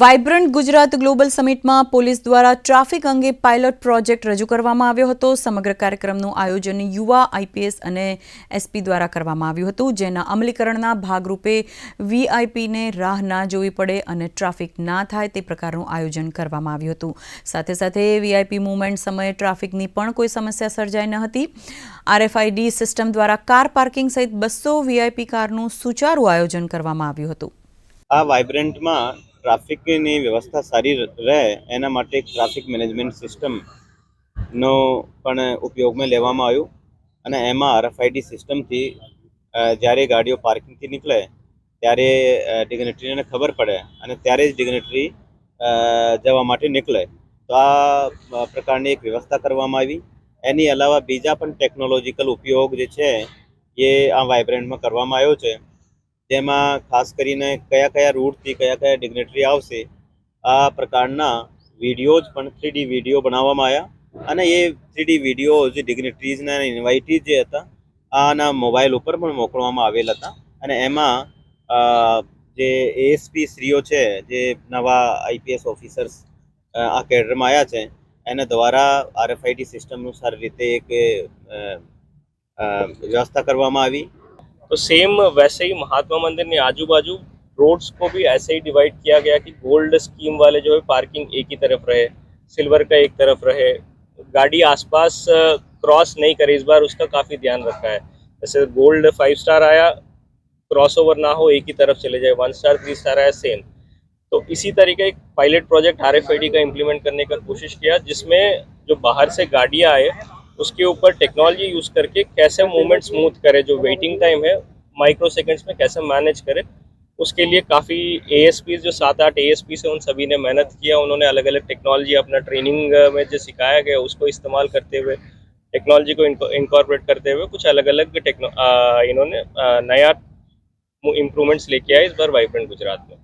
Vibrant Gujarat global સમિટમાં police દ્વારા traffic અંગે પાયલોટ પ્રોજેક્ટ રજૂ કરવામાં આવ્યો હતો. સમગ્ર કાર્યક્રમનું આયોજન યુવા, આઈપીએસ અને એસપી દ્વારા કરવામાં આવ્યું હતું, જેના અમલીકરણના ભાગરૂપે વીઆઈપીને રાહ ના જોવી પડે અને ટ્રાફિક ના થાય તે પ્રકારનું આયોજન કરવામાં આવ્યું હતું. સાથે સાથે વીઆઈપી મુવમેન્ટ સમયે ટ્રાફિકની પણ કોઈ સમસ્યા સર્જાઈ ન હતી. આરએફઆઈડી સિસ્ટમ દ્વારા કાર પાર્કિંગ સહિત બસો વીઆઈપી કારનું સુચારું આયોજન કરવામાં આવ્યું હતું. આ વાઇબ્રન્ટમાં ટ્રાફિકની વ્યવસ્થા સારી રહે, એના માટે એક ટ્રાફિક મેનેજમેન્ટ સિસ્ટમનો પણ ઉપયોગમાં લેવામાં આવ્યું. અને એમાં આરએફઆઈડી સિસ્ટમથી જ્યારે ગાડીઓ પાર્કિંગથી નીકળે, ત્યારે ડિગ્નેટરીને ખબર પડે અને ત્યારે જ ડિગ્નેટરી જવા માટે નીકળે. તો આ પ્રકારની એક વ્યવસ્થા કરવામાં આવી. એની અલાવા બીજા પણ ટેકનોલોજીકલ ઉપયોગ જે છે, એ આ વાઇબ્રન્ટમાં કરવામાં આવ્યો છે. જેમાં ખાસ કરીને કયા કયા રૂટથી કયા કયા ડિગ્નેટરી આવશે, આ પ્રકારના વિડીયોઝ પણ થ્રીડી વીડિયો બનાવવામાં આવ્યા અને એ થ્રીડી વિડીયોઝ ડિગ્નેટરીઝના ઇન્વાઇટી જે હતા, આના મોબાઈલ ઉપર પણ મોકલવામાં આવેલ હતા. અને એમાં જે એએસપી શ્રીઓ છે, જે નવા આઈપીએસ ઓફિસર્સ આ કેડરમાં આવ્યા છે, એના દ્વારા આરએફઆઈડી સિસ્ટમનું સારી રીતે એક વ્યવસ્થા કરવામાં આવી. तो सेम वैसे ही महात्मा मंदिर ने आजू बाजू रोड्स को भी ऐसे ही डिवाइड किया गया कि गोल्ड स्कीम वाले जो है पार्किंग एक ही तरफ़ रहे सिल्वर का एक तरफ़ रहे। गाड़ी आसपास क्रॉस नहीं करे, इस बार उसका काफ़ी ध्यान रखा है। जैसे गोल्ड फाइव स्टार आया क्रॉस ओवर ना हो, एक ही तरफ़ चले जाए वन स्टार थ्री स्टार आया सेम तो इसी तरीके एक पायलट प्रोजेक्ट आर का इम्प्लीमेंट करने का कोशिश किया, जिसमें जो बाहर से गाड़ियाँ आए उसके ऊपर टेक्नोलॉजी यूज़ करके कैसे मूवमेंट स्मूथ करे, जो वेटिंग टाइम है माइक्रो सेकेंड्स में कैसे मैनेज करे, उसके लिए काफ़ी ए जो सात आठ ए है, उन सभी ने मेहनत किया। उन्होंने अलग अलग टेक्नोलॉजी अपना ट्रेनिंग में जो सिखाया गया, उसको इस्तेमाल करते हुए टेक्नोलॉजी को इनकॉर्पोरेट करते हुए कुछ अलग अलग टेक्नो इन्होंने नया इम्प्रूवमेंट्स लेके आए इस बार वाइब्रेंट गुजरात में।